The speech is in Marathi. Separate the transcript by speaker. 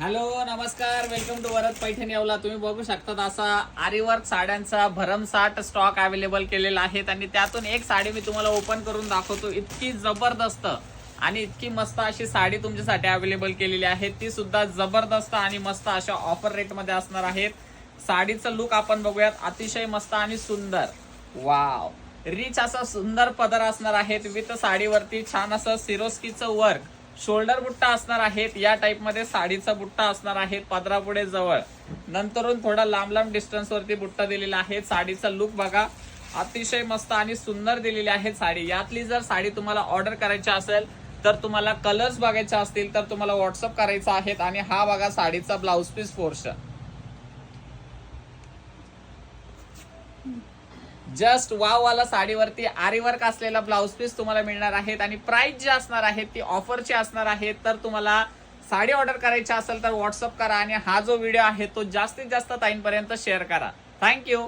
Speaker 1: हॅलो नमस्कार. Welcome to Varad Paithan Yeola. तुम्ही बघू शकता असा आरीवर्क साड्यांचा भरमसाठ स्टॉक अवेलेबल केलेला आहे. आणि त्यातून एक साडी मी तुम्हाला ओपन करून दाखवतो. इतकी जबरदस्त आणि इतकी मस्त अशी साडी तुमच्यासाठी अवेलेबल केलेली आहे. ती सुद्धा जबरदस्त आणि मस्त अशा ऑफर रेटमध्ये असणार आहेत. साडीचं लुक आपण बघूयात. अतिशय मस्त आणि सुंदर. वाव रिच असा सुंदर पदर असणार आहेत. विथ साडीवरती छान असं सिरोस्कीचं वर्क शोल्डर बुट्टा असणार आहेत या टाईपमध्ये साडीचा बुट्टा असणार आहे पदरापुढे जवळ. नंतरून थोडा लांब लांब डिस्टन्स वरती बुट्टा दिलेला आहे साडीचा लुक बघा. अतिशय मस्त आणि सुंदर दिलेली आहे साडी. यातली जर साडी तुम्हाला ऑर्डर करायची असेल तर तुम्हाला कलर्स बघायचे असतील तर तुम्हाला व्हॉट्सअप करायचा आहेत आणि हा बघा साडीचा blouse piece portion just wow वाला साडीवरती आरीवर्क असलेला ब्लाऊज पीस तुम्हाला मिळणार आहेत आणि प्राइस जे असणार आहेत ती ऑफरची असणार आहेत तर तुम्हाला साडी ऑर्डर करायची असेल तर व्हॉट्सअप करा आणि हा जो व्हिडिओ आहे तो जास्तीत जास्त ताईंपर्यंत शेअर करा. थँक्यू